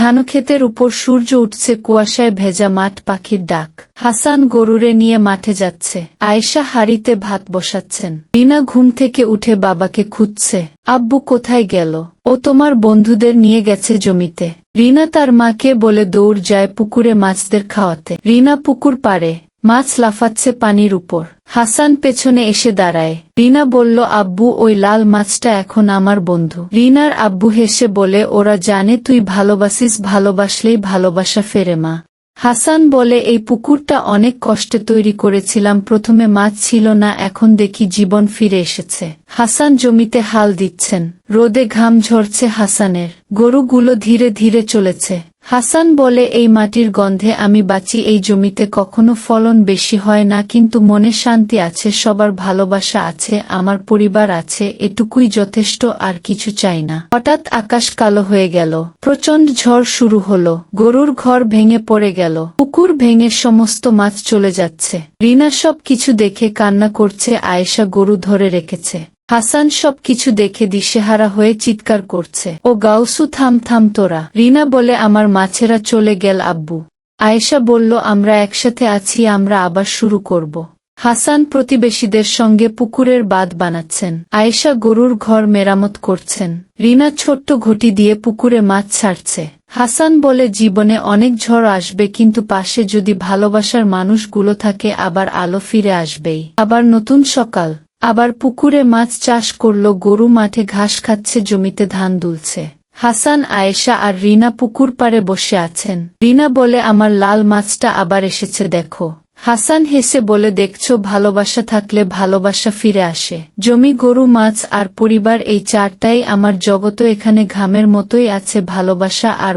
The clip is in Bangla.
ধানক্ষেতের উপর সূর্য উঠছে কুয়াশায় ভেজা মাঠ পাখির ডাক। হাসান গরুরে নিয়ে মাঠে যাচ্ছে। আয়েশা হাড়িতে ভাত বসাচ্ছেন। রিনা ঘুম থেকে উঠে বাবাকে খুঁজছে। আব্বু কোথায় গেল? ও তোমার বন্ধুদের নিয়ে গেছে জমিতে। রিনা তার মাকে বলে দৌড় যায় পুকুরে মাছদের খাওয়াতে। রিনা পুকুর পারে মাছ লাফাচ্ছে পানির উপর। হাসান পেছনে এসে দাঁড়ায়। রিনা বলল, আব্বু, ওই লাল মাছটা এখন আমার বন্ধু। রিনার আব্বু হেসে বলে, ওরা জানে তুই ভালোবাসিস, ভালোবাসলেই ভালোবাসা ফেরে মা। হাসান বলে, এই পুকুরটা অনেক কষ্টে তৈরি করেছিলাম, প্রথমে মাছ ছিল না, এখন দেখি জীবন ফিরে এসেছে। হাসান জমিতে হাল দিচ্ছেন। রোদে ঘাম ঝরছে হাসানের। গরুগুলো ধীরে ধীরে চলেছে। হাসান বলে, এই মাটির গন্ধে আমি বাঁচি, এই জমিতে কখনো ফলন বেশি হয় না, কিন্তু মনে শান্তি আছে, সবার ভালোবাসা আছে, আমার পরিবার আছে, এটুকুই যথেষ্ট, আর কিছু চাই না। হঠাৎ আকাশ কালো হয়ে গেল, প্রচণ্ড ঝড় শুরু হলো, গরুর ঘর ভেঙে পড়ে গেল, পুকুর ভেঙে সমস্ত মাছ চলে যাচ্ছে। রিনা সব কিছু দেখে কান্না করছে, আয়েশা গরু ধরে রেখেছে। হাসান সব কিছু দেখে দিশেহারা হয়ে চিৎকার করছে। ও গাউসু, থাম থাম তোরা। রিনা বলে, আমার মাছেরা চলে গেল, আব্বু। আয়েশা বলল, আমরা একসাথে আছি, আমরা আবার শুরু করব। হাসান প্রতিবেশীদের সঙ্গে পুকুরের বাঁধ বানাচ্ছেন। আয়েশা গরুর ঘর মেরামত করছেন। রিনা ছোট্ট ঘটি দিয়ে পুকুরে মাছ ছাড়ছে। হাসান বলে, জীবনে অনেক ঝড় আসবে, কিন্তু পাশে যদি ভালোবাসার মানুষগুলো থাকে, আবার আলো ফিরে আসবেই। আবার নতুন সকাল। আবার পুকুরে মাছ চাষ করল, গরু মাঠে ঘাস খাচ্ছে, জমিতে ধান দুলছে। হাসান, আয়েশা আর রিনা পুকুর পাড়ে বসে আছেন। রিনা বলে, আমার লাল মাছটা আবার এসেছে, দেখো। হাসান হেসে বলে, দেখছ, ভালোবাসা থাকলে ভালোবাসা ফিরে আসে। জমি, গরু, মাছ আর পরিবার, এই চারটাই আমার জগত এখানে ঘামের মতোই আছে, ভালোবাসা আর